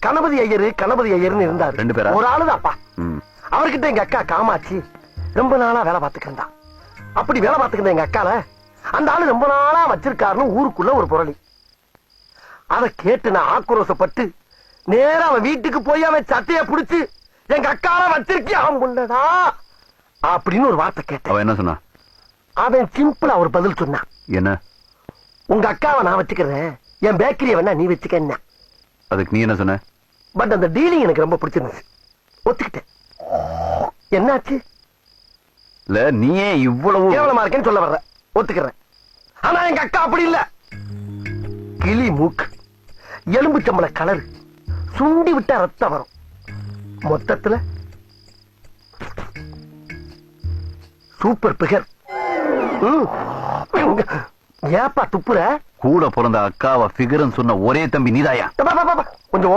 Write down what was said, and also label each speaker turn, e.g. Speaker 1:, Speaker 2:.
Speaker 1: கணபதி ஐயரு கணபதி ஐயர்னு இருந்தாரு.
Speaker 2: ரெண்டு பேரா?
Speaker 1: ஒரு ஆளுதான்ப்பா
Speaker 2: ம்.
Speaker 1: அவர்கிட்ட எங்க அக்கா காமாட்சி ரொம்ப நாளா வேலை பார்த்துட்டு இருந்தா. அப்படி வேலை பார்த்துக்கிட்ட எங்க அக்கால அந்த ஆளு ரொம்ப நாளா வச்சிருக்காருன்னு ஊருக்குள்ள ஒரு புரளி. அத கேட்டு நான் ஆக்ரோஷப்பட்டு நேரா அவன் வீட்டுக்கு போய் அவன் சட்டைய புடிச்சு எங்க அக்கால வச்சிருக்கியா முன்னடா அப்படின்னு ஒரு வார்த்தை கேட்டேன்.
Speaker 2: அவ என்ன சொன்னா?
Speaker 1: அவன் சிம்பிளா ஒரு பதில் சொன்னான்.
Speaker 2: என்ன?
Speaker 1: உங்க அக்காவை நான் வச்சுக்கிறேன். என் பேக்கரியை வேணா நீ வச்சுக்க
Speaker 2: அதுக்கு நீ என்ன சொன்ன?
Speaker 1: பட் அந்த டீலிங் எனக்கு ரொம்ப பிடிச்சிருந்துச்சு. ஒத்துக்கிட்டேன். என்னாச்சு?
Speaker 2: இல்ல நீ ஏன் இவ்வளவு
Speaker 1: கேவலமா இருக்கேன்னு சொல்ல வர்ற. ஒத்துக்கிறேன். ஆனா எங்க அக்கா அப்படி இல்ல. கிளி மூக்கு எலும்பு சம்பள கலர் சுண்டி விட்டா ரத்தம் வரும். மொத்தத்துல சூப்பர் பிகர் ஏப்பா துப்புற?
Speaker 2: கூட பிறந்த அக்காவை ஃபிகர்னு சொன்ன ஒரே தம்பி நீதாயா?
Speaker 1: கொஞ்சம்